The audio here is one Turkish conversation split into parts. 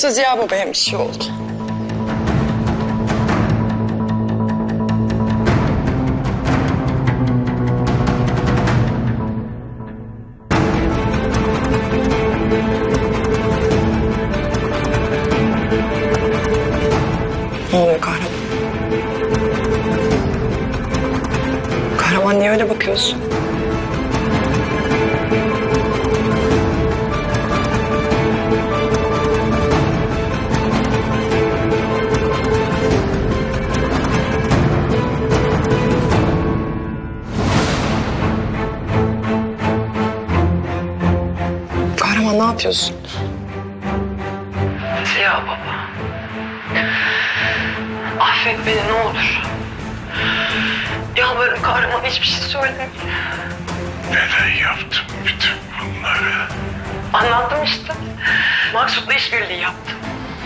Yoksa Ziya Baba'ya bir şey oldu? Ne oluyor kahraman? Kahraman niye öyle bakıyorsun? Yapıyorsun? Ziya baba. Affet beni ne olur. Yalvarırım kahraman hiçbir şey söylemeyin. Neden yaptım bütün bunları? Anlattım işte. Maksut'la işbirliği yaptım.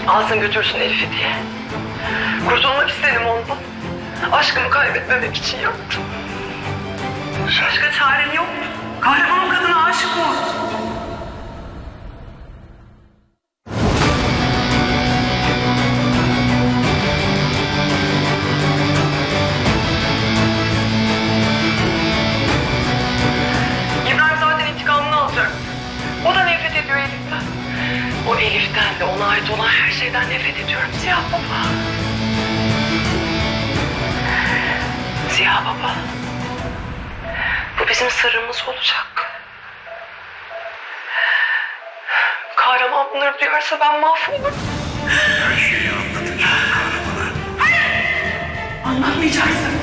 Alsın götürsün Elif'i diye. Kurtulmak istedim ondan. Aşkımı kaybetmemek için yaptım. Sen Başka çarem yok. Kahraman kadına aşık oldu. Ait olan her şeyden nefret ediyorum Ziya Baba. Ziya Baba. Bu bizim sırrımız olacak. Kahraman bunları duyarsa ben mahvolurum. her şeyi anlatacağım kahramana. Anlatmayacaksın.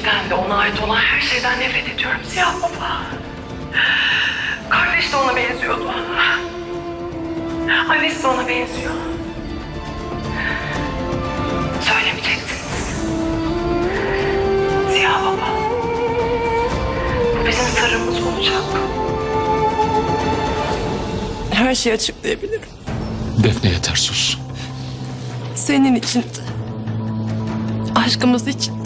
Elif'ten de ona ait olan her şeyden nefret ediyorum Siyah Baba. Kardeş de ona benziyordu. Annesi de ona benziyor. Söylemeyeceksiniz. Siyah Baba. Bu bizim sırrımız olacak. Her şeyi açıklayabilirim. Defne yeter sus. Senin için de. Aşkımız için.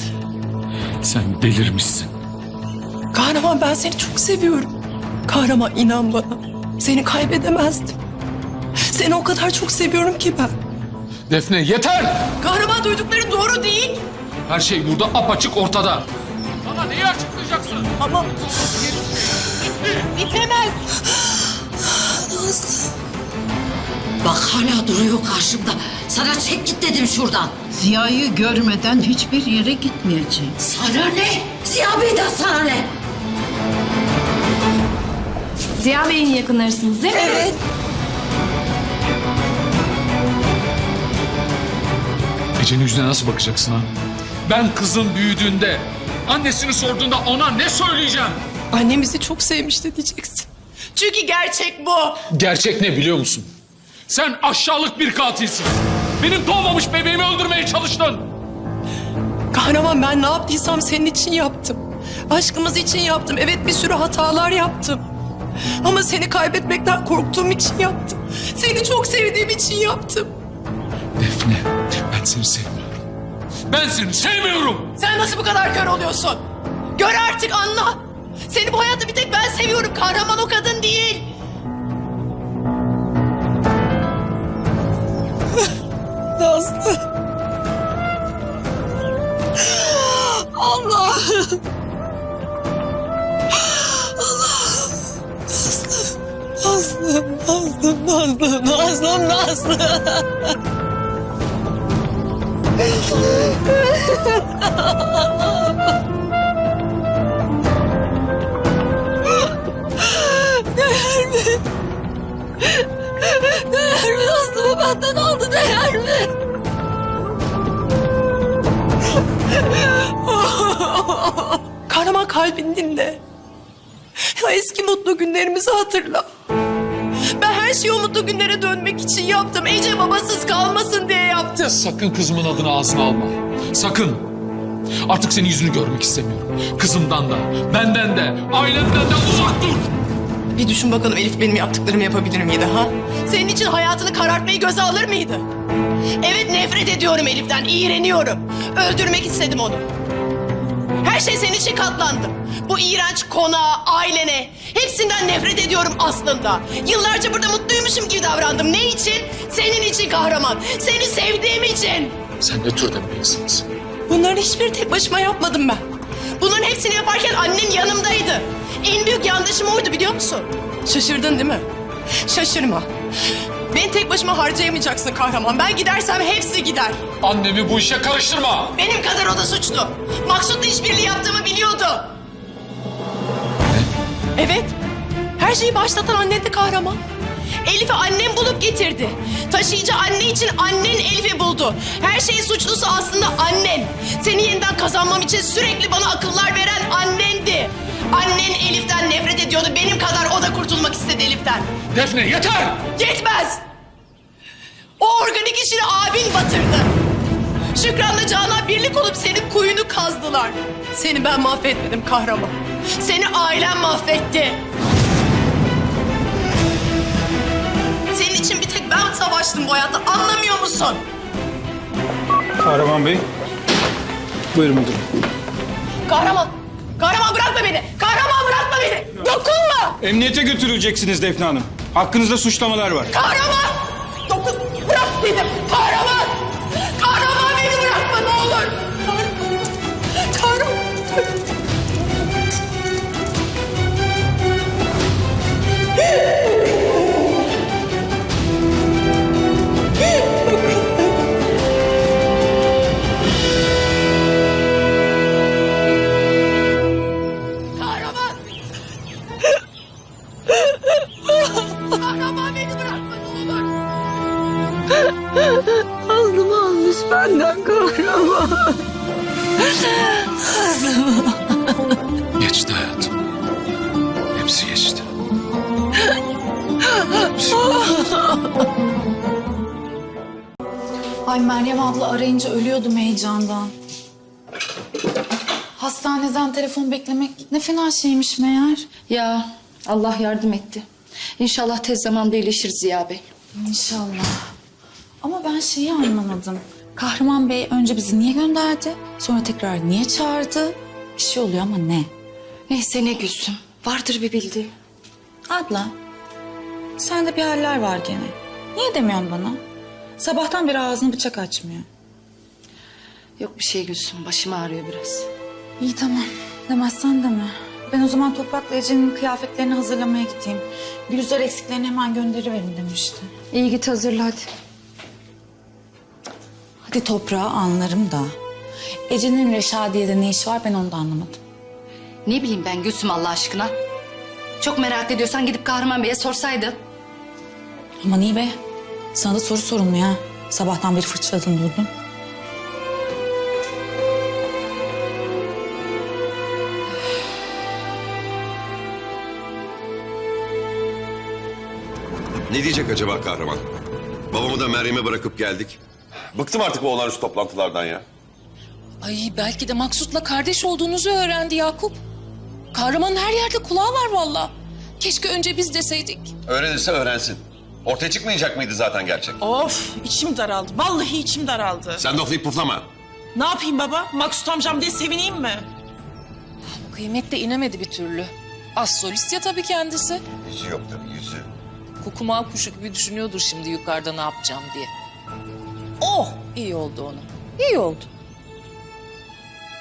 Sen delirmişsin. Kahraman ben seni çok seviyorum. Kahraman inan bana. Seni kaybedemezdim. Seni o kadar çok seviyorum ki ben. Defne yeter! Kahraman duydukları doğru değil. Her şey burada apaçık ortada. Bana neyi açıklayacaksın? Ama Bak hala duruyor karşımda. Sana çek git dedim şuradan. Ziya'yı görmeden hiçbir yere gitmeyeceğim. Sana ne? Ziya Bey'den sana ne? Ziya Bey'in yakınlarısınız değil mi? Evet. Ece'nin yüzüne nasıl bakacaksın ha? Ben kızım büyüdüğünde, annesini sorduğunda ona ne söyleyeceğim? annem bizi çok sevmişti diyeceksin. Çünkü gerçek bu. Gerçek ne biliyor musun? Sen aşağılık bir katilsin. Benim doğmamış bebeğimi öldürmeye çalıştın. Kahraman ben ne yaptıysam senin için yaptım. Aşkımız için yaptım. Evet bir sürü hatalar yaptım. Ama seni kaybetmekten korktuğum için yaptım. Seni çok sevdiğim için yaptım. Defne, ben seni sevmiyorum. Ben seni sevmiyorum. Sen nasıl bu kadar kör oluyorsun? Gör artık anla. Seni bu hayatta bir tek ben seviyorum. Kahraman o kadın değil. Nazlı. Allah. Allah. Nazlı. Nazlı. Nazlım, Nazlım, Nazlım, Nazlım. Değer mi? Değer mi? Nazlım'ı benden aldı Kahraman kalbini dinle. Ya eski mutlu günlerimizi hatırla. Ben her şeyi o mutlu günlere dönmek için yaptım. Ece babasız kalmasın diye yaptım. Sakın kızımın adını ağzına alma. Sakın. Artık senin yüzünü görmek istemiyorum. Kızımdan da, benden de, ailemden de uzak dur. Bir düşün bakalım Elif benim yaptıklarımı yapabilir miydi ha? Senin için hayatını karartmayı göze alır mıydı? Evet nefret ediyorum Elif'ten, iğreniyorum. Öldürmek istedim onu. Her şey senin için katlandım. Bu iğrenç konağa, ailene, hepsinden nefret ediyorum aslında. Yıllarca burada mutluymuşum gibi davrandım. Ne için? Senin için kahraman. Seni sevdiğim için. Sen ne türden bir insansın? Bunların hiçbiri tek başıma yapmadım ben. Bunların hepsini yaparken annen yanımdaydı. En büyük yanlışım oydu biliyor musun? Şaşırdın değil mi? Şaşırma. Beni tek başıma harcayamayacaksın kahraman. Ben gidersem hepsi gider. Annemi bu işe karıştırma. Benim kadar o da suçlu. Maksut'la işbirliği yaptığımı biliyordu. Evet. Her şeyi başlatan annendi kahraman. Elif'i annem bulup getirdi. Taşıyıcı anne için annen Elif'i buldu. Her şeyin suçlusu aslında annen. Seni yeniden kazanmam için sürekli bana akıllar veren annendi. Annen Elif'ten nefret ediyordu. Benim kadar o da kurtulmak istedi Elif'ten. Defne yeter. Yetmez. O organik işini abin batırdı. Şükran'la Canan birlik olup senin kuyunu kazdılar. Seni ben mahvetmedim kahraman. Seni ailen mahvetti. Senin için bir tek ben savaştım bu hayatta anlamıyor musun? Kahraman Bey. Buyurun müdürüm. Kahraman, kahraman bırakma beni. Kahraman bırakma beni. Dokunma. Emniyete götürüleceksiniz Defne Hanım. Hakkınızda suçlamalar var. Kahraman. Dokun, bırak dedim. Kahraman. Benden kahraman. Geçti hayatım. Hepsi geçti. Ay Meryem abla arayınca ölüyordum heyecandan. Hastaneden telefon beklemek ne fena şeymiş meğer. Ya Allah yardım etti. İnşallah tez zamanda iyileşir Ziya Bey. İnşallah. Ama ben şeyi anlamadım. Kahraman Bey önce bizi niye gönderdi? Sonra tekrar niye çağırdı? Bir şey oluyor ama ne? Neyse ne Gülsüm. Vardır bir bildiği. Abla, sende bir haller var gene. Niye demiyorsun bana? Sabahtan beri ağzını bıçak açmıyor. Yok bir şey Gülsüm. Başım ağrıyor biraz. İyi tamam. Demezsen deme. Ben o zaman Toprak'la Ece'nin kıyafetlerini hazırlamaya gideyim. Gülizar eksiklerini hemen gönderiverin demişti. İyi git hazırla hadi. Hadi toprağı anlarım da. Ece'nin Reşadiye'de ne işi var ben onu da anlamadım. Ne bileyim ben Gülsüm Allah aşkına. Çok merak ediyorsan gidip Kahraman Bey'e sorsaydın. Aman iyi be. Sana da soru sorulmuyor ha. Sabahtan beri fırçaladın durdun. Ne diyecek acaba kahraman? Babamı da Meryem'e bırakıp geldik. Bıktım artık bu olağanüstü toplantılardan ya. Ay belki de Maksut'la kardeş olduğunuzu öğrendi Yakup. Kahramanın her yerde kulağı var valla. Keşke önce biz deseydik. Öğrenirse öğrensin. Ortaya çıkmayacak mıydı zaten gerçek? Of içim daraldı. Vallahi içim daraldı. Sen de oflayıp puflama. Ne yapayım baba? Maksut amcam diye sevineyim mi? Kıymet de inemedi bir türlü. Az solist ya tabii kendisi. Yüzü yok tabii yüzü. Kukumav kuşu gibi düşünüyordur şimdi yukarıda ne yapacağım diye. İyi oldu ona. İyi oldu.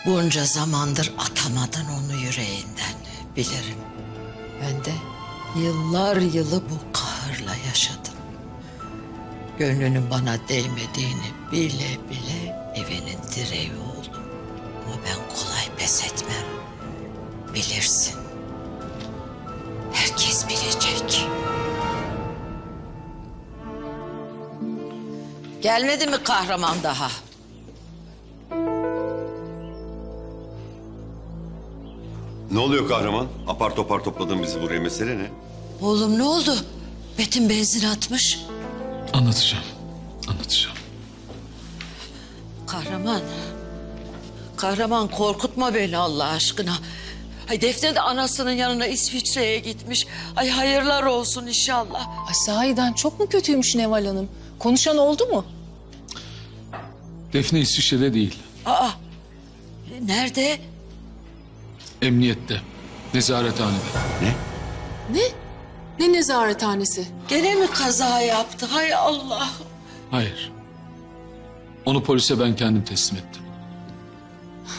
Bunca zamandır atamadın onu yüreğinden bilirim. Ben de yıllar yılı bu kahırla yaşadım. Gönlünün bana değmediğini bile bile evinin direği oldum. Ama ben kolay pes etmem. Bilirsin. Herkes bilecek. Gelmedi mi kahraman daha? Ne oluyor kahraman? Apar topar topladın bizi buraya. Mesele ne? Oğlum ne oldu? Betim benzin atmış. Anlatacağım. Anlatacağım. Kahraman. Kahraman korkutma beni Allah aşkına. Ay Defne de anasının yanına İsviçre'ye gitmiş. Ay hayırlar olsun inşallah. Ay sahiden çok mu kötüymüş Neval Hanım? Konuşan oldu mu? Defne İsviçre'de değil. Aa. Nerede? Emniyette. Nezarethanede. Ne nezarethanesi? Gene mi kaza yaptı? Hay Allah. Hayır. Onu polise ben kendim teslim ettim.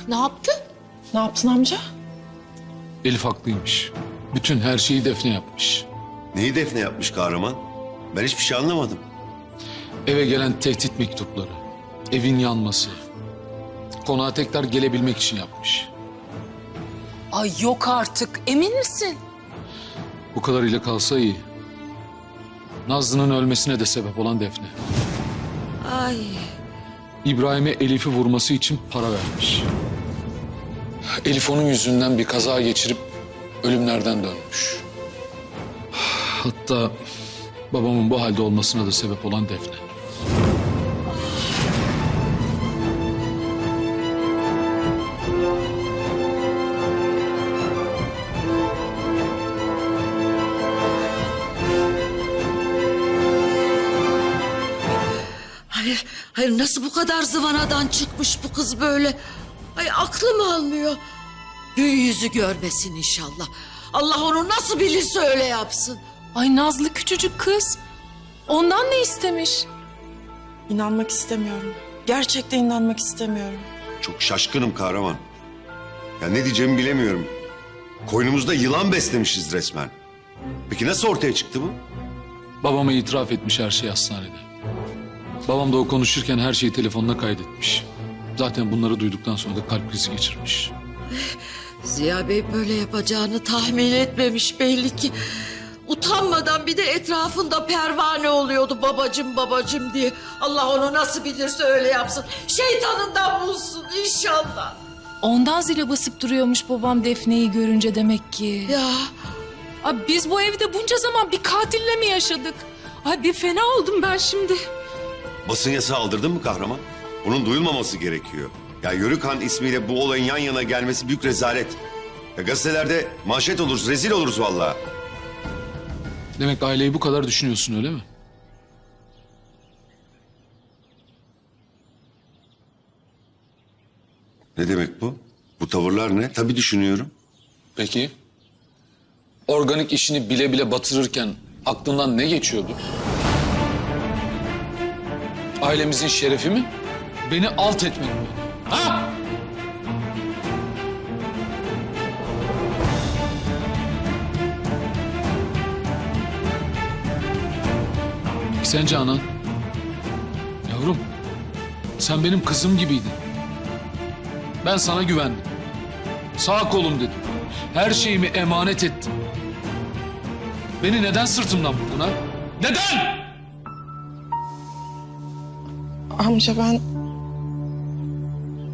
Ne yaptı? Ne yaptın amca? Elif haklıymış. Bütün her şeyi Defne yapmış. Neyi Defne yapmış kahraman? Ben hiçbir şey anlamadım. Eve gelen tehdit mektupları, evin yanması, konağa tekrar gelebilmek için yapmış. Ay yok artık. Emin misin? Bu kadarıyla kalsa iyi. Nazlı'nın ölmesine de sebep olan Defne. Ay. İbrahim'e Elif'i vurması için para vermiş. Elif onun yüzünden bir kaza geçirip ölümlerden dönmüş. Hatta babamın bu halde olmasına da sebep olan Defne. Hayır, hayır nasıl bu kadar zıvanadan çıkmış bu kız böyle? Ay aklım almıyor. Gün yüzü görmesin inşallah. Allah onu nasıl bilirse öyle yapsın. Ay Nazlı küçücük kız. Ondan ne istemiş? İnanmak istemiyorum. Gerçekten inanmak istemiyorum. Çok şaşkınım kahraman. Ya ne diyeceğimi bilemiyorum. Koynumuzda yılan beslemişiz resmen. Peki nasıl ortaya çıktı bu? Babama itiraf etmiş her şey hastanede. Babam da o konuşurken her şeyi telefonuna kaydetmiş. Zaten bunları duyduktan sonra da kalp krizi geçirmiş. Ziya Bey böyle yapacağını tahmin etmemiş belli ki. Utanmadan bir de etrafında pervane oluyordu babacım babacım diye. Allah onu nasıl bilirse öyle yapsın. Şeytanından bulsun inşallah. Ondan zile basıp duruyormuş babam Defne'yi görünce demek ki. Ya Ay biz bu evde bunca zaman bir katille mi yaşadık? Ay bir fena oldum ben şimdi. Basın yasağı aldırdın mı kahraman? Bunun duyulmaması gerekiyor. Ya Yörükhan ismiyle bu olayın yan yana gelmesi büyük rezalet. Ya gazetelerde manşet oluruz, rezil oluruz vallahi. Demek aileyi bu kadar düşünüyorsun öyle mi? Ne demek bu? Bu tavırlar ne? Tabii düşünüyorum. Peki. Organik işini bile bile batırırken aklından ne geçiyordu? Ailemizin şerefi mi? Beni alt etmek mi? Ha? Sen Canan. Yavrum. Sen benim kızım gibiydin. Ben sana güvendim. Sağ kolum dedim. Her şeyimi emanet ettim. Beni neden sırtımdan vurdun ha? Neden? Amca ben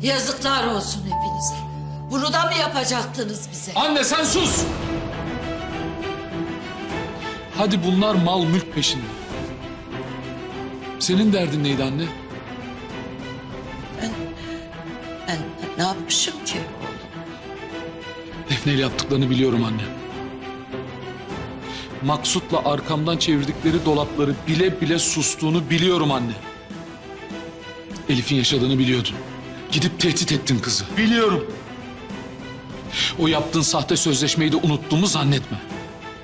yazıklar olsun hepinize. Bunu da mı yapacaktınız bize? Anne sen sus! Hadi bunlar mal mülk peşinde. Senin derdin neydi anne? Ben ne yapmışım ki? Defne ile yaptıklarını biliyorum anne. Maksut'la arkamdan çevirdikleri dolapları bile bile sustuğunu biliyorum anne. Elif'in yaşadığını biliyordun. Gidip tehdit ettin kızı. Biliyorum. O yaptığın sahte sözleşmeyi de unuttuğumu zannetme.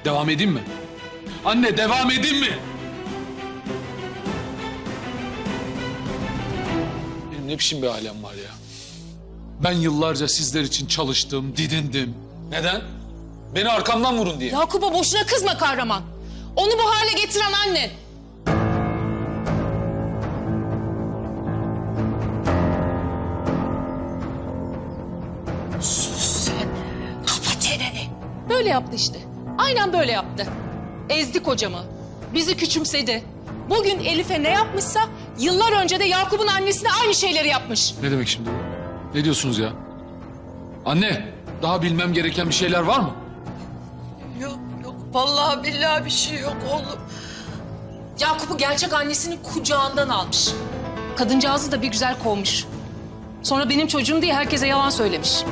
Devam edeyim mi? Anne devam edeyim mi? Benim ne biçim bir ailem var ya. Ben yıllarca sizler için çalıştım, didindim. Neden? Beni arkamdan vurun diye. Yakup'a boşuna kızma kahraman. Onu bu hale getiren annen. Yaptı işte. Aynen böyle yaptı. Ezdi kocamı. Bizi küçümsedi. Bugün Elif'e ne yapmışsa yıllar önce de Yakup'un annesine aynı şeyleri yapmış. Ne demek şimdi bu? Ne diyorsunuz ya? Anne, daha bilmem gereken bir şeyler var mı? Yok yok vallahi billahi bir şey yok oğlum. Yakup'u gerçek annesinin kucağından almış. Kadıncağızı da bir güzel kovmuş. Sonra benim çocuğum diye herkese yalan söylemiş.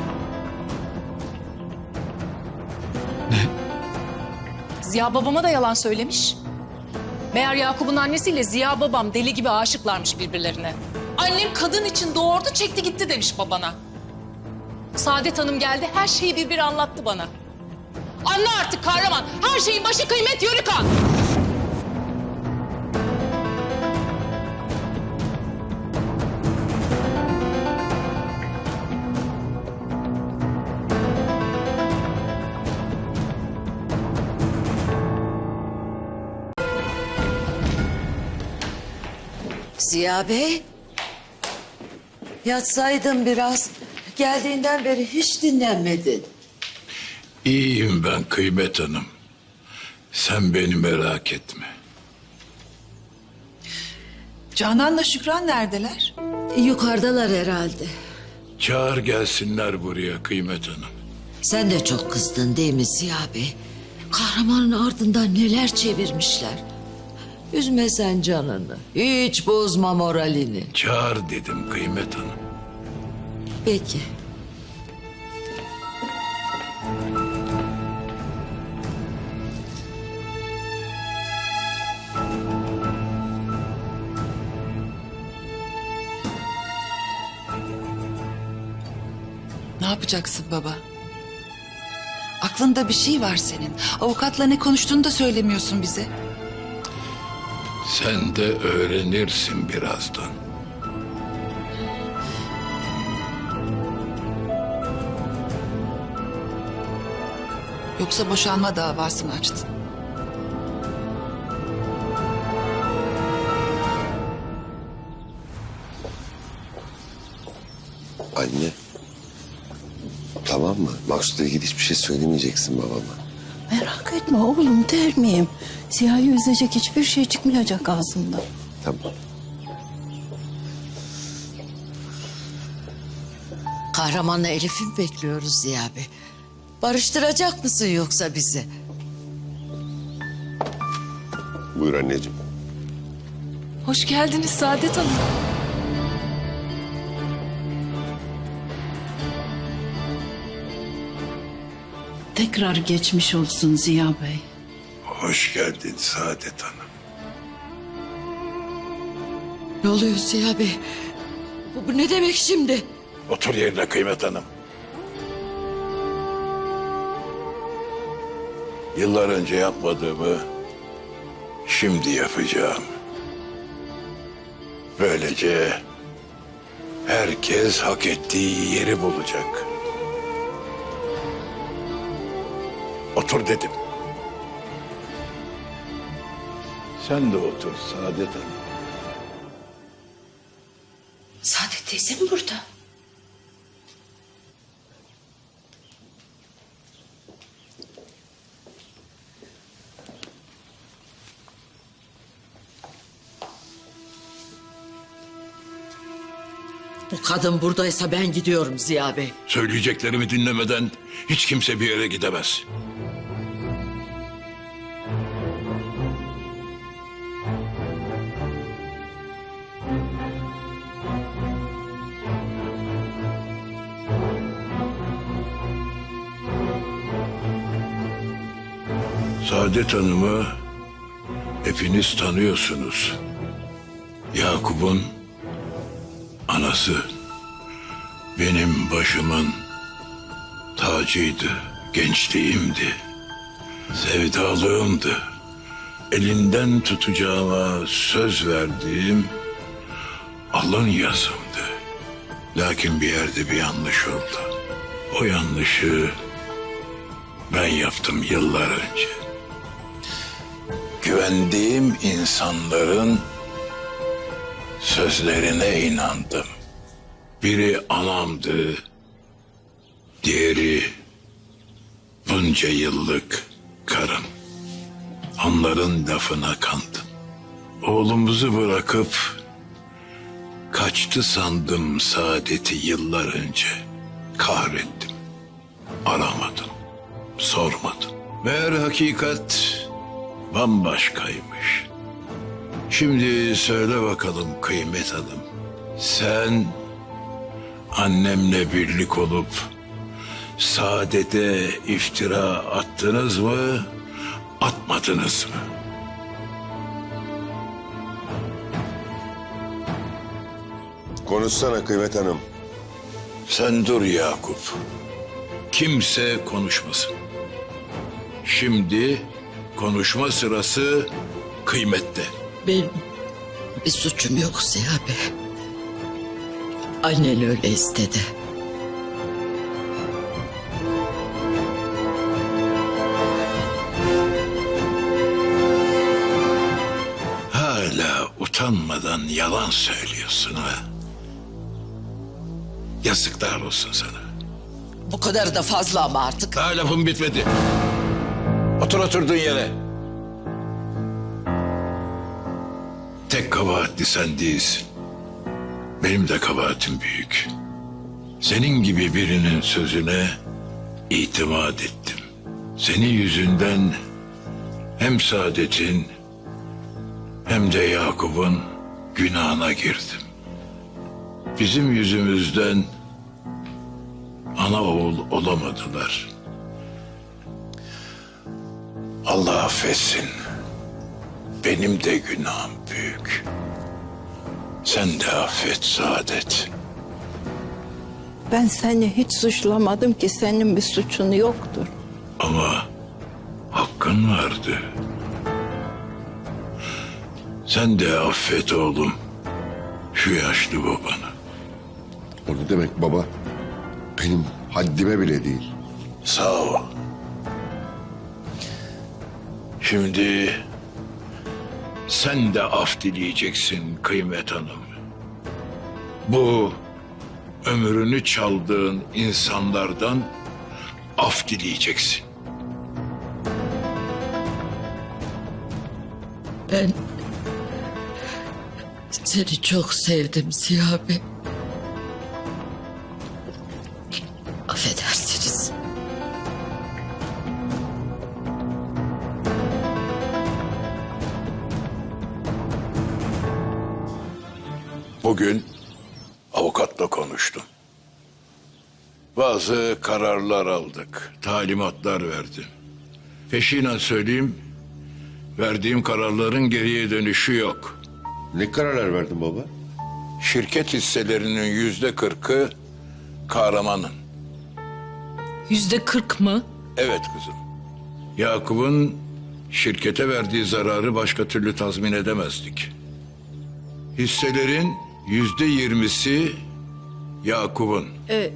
Ziya babama da yalan söylemiş. Meğer Yakup'un annesiyle Ziya babam deli gibi aşıklarmış birbirlerine. Annem kadın için doğurdu çekti gitti demiş babana. Saadet Hanım geldi her şeyi bir bir anlattı bana. Anla artık kahraman. Her şeyin başı kıymet Yörükan. Ziya Bey. Yatsaydın biraz. Geldiğinden beri hiç dinlenmedin. İyiyim ben Kıymet Hanım. Sen beni merak etme. Canan'la Şükran neredeler? Yukarıdalar herhalde. Çağır gelsinler buraya Kıymet Hanım. Sen de çok kızdın değil mi Ziya Bey? Kahramanın ardından neler çevirmişler. Üzme sen canını. Hiç bozma moralini. Çağır dedim Kıymet Hanım. Peki. Ne yapacaksın baba? Aklında bir şey var senin. Avukatla ne konuştuğunu da söylemiyorsun bize. Sen de öğrenirsin birazdan. Yoksa boşanma davası mı açtın? Anne. Tamam mı? Maksut'la ilgili hiçbir şey söylemeyeceksin babama. Merak etme oğlum der miyim? Ziya'yı üzecek hiçbir şey çıkmayacak ağzımdan. Tamam. Kahramanla Elif'i mi bekliyoruz Ziya Bey? Barıştıracak mısın yoksa bizi? Buyur anneciğim. Hoş geldiniz Saadet Hanım. Tekrar geçmiş olsun Ziya Bey. Hoş geldin Saadet Hanım. Ne oluyor Ziya Bey? Bu, bu ne demek şimdi? Otur yerine Kıymet Hanım. Yıllar önce yapmadığımı şimdi yapacağım. Böylece herkes hak ettiği yeri bulacak. Otur dedim. Sen de otur Saadet Hanım. Saadet teyze mi burada? Bu kadın buradaysa ben gidiyorum Ziya Bey. Söyleyeceklerimi dinlemeden hiç kimse bir yere gidemez. Saadet Hanım'ı hepiniz tanıyorsunuz. Yakup'un anası benim başımın tacıydı, gençliğimdi, sevdalığımdı. Elinden tutacağıma söz verdiğim alın yazımdı. Lakin bir yerde bir yanlış oldu. O yanlışı ben yaptım yıllar önce. Güvendiğim insanların sözlerine inandım. Biri anamdı, diğeri bunca yıllık karım. Onların lafına kandım. Oğlumuzu bırakıp kaçtı sandım saadeti yıllar önce. Kahrettim. Aramadım, sormadım. Meğer hakikat bambaşkaymış. Şimdi söyle bakalım Kıymet Hanım. Sen annemle birlik olup saadete iftira attınız mı, atmadınız mı? Konuşsana Kıymet Hanım. Sen dur Yakup. Kimse konuşmasın. Şimdi konuşma sırası kıymette. Benim bir suçum yok Ziya Bey. Annen öyle istedi. Hala utanmadan yalan söylüyorsun ha. Yazıklar olsun sana. Bu kadar da fazla ama artık. Daha lafım bitmedi. Otur oturduğun yere. Tek kabahatli sen değilsin. Benim de kabahatim büyük. Senin gibi birinin sözüne itimat ettim. Senin yüzünden hem Saadet'in hem de Yakup'un günahına girdim. Bizim yüzümüzden ana oğul olamadılar. Allah affetsin. Benim de günahım büyük. Sen de affet Saadet. Ben seni hiç suçlamadım ki senin bir suçun yoktur. Ama hakkın vardı. Sen de affet oğlum. Şu yaşlı babanı. O ne demek baba? Benim haddime bile değil. Sağ ol. Şimdi sen de af dileyeceksin Kıymet Hanım. Bu ömrünü çaldığın insanlardan af dileyeceksin. Ben seni çok sevdim Ziya Bey. Bugün avukatla konuştum. Bazı kararlar aldık, talimatlar verdim. Peşinen söyleyeyim, verdiğim kararların geriye dönüşü yok. Ne kararlar verdin baba? Şirket hisselerinin yüzde kırkı kahramanın. Yüzde kırk mı? Evet kızım. Yakup'un şirkete verdiği zararı başka türlü tazmin edemezdik. Hisselerin yüzde yirmisi Yakup'un. Ee,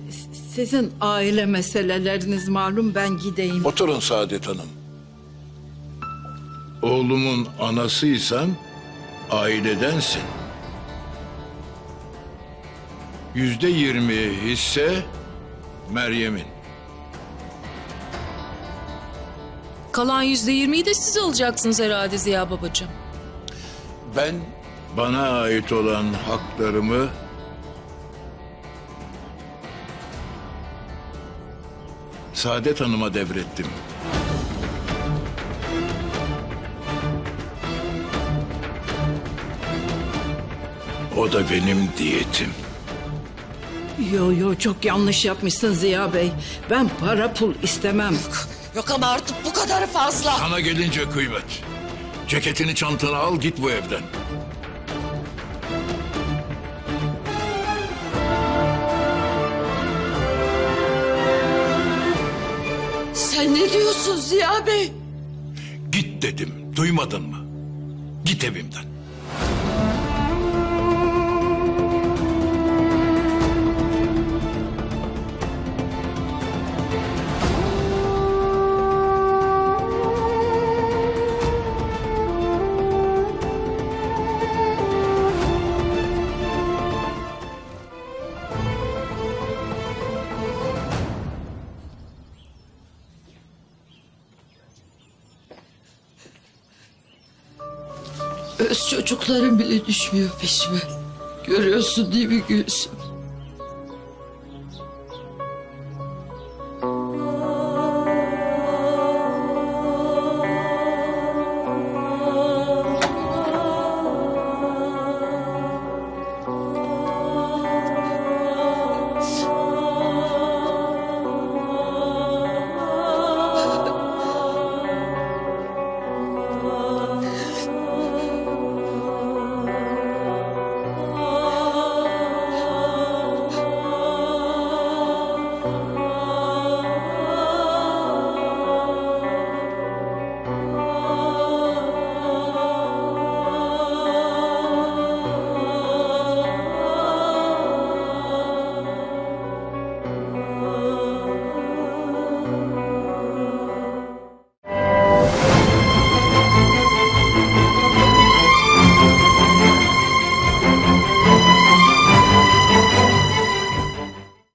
sizin aile meseleleriniz malum ben gideyim. Oturun Saadet Hanım. Oğlumun anasıysan ailedensin. Yüzde yirmi hisse Meryem'in. Kalan yüzde yirmiyi de siz alacaksınız herhalde Ziya babacığım. Ben bana ait olan haklarımı Saadet Hanım'a devrettim. O da benim diyetim. Yo yo çok yanlış yapmışsın Ziya Bey. Ben para pul istemem. Yok ama artık bu kadar fazla. Sana gelince kıymet. Ceketini çantana al git bu evden. Diyorsun Ziya Bey? Git dedim. Duymadın mı? Git evimden. Öz çocuklarım bile düşmüyor peşime. Görüyorsun değil mi Gülsüm?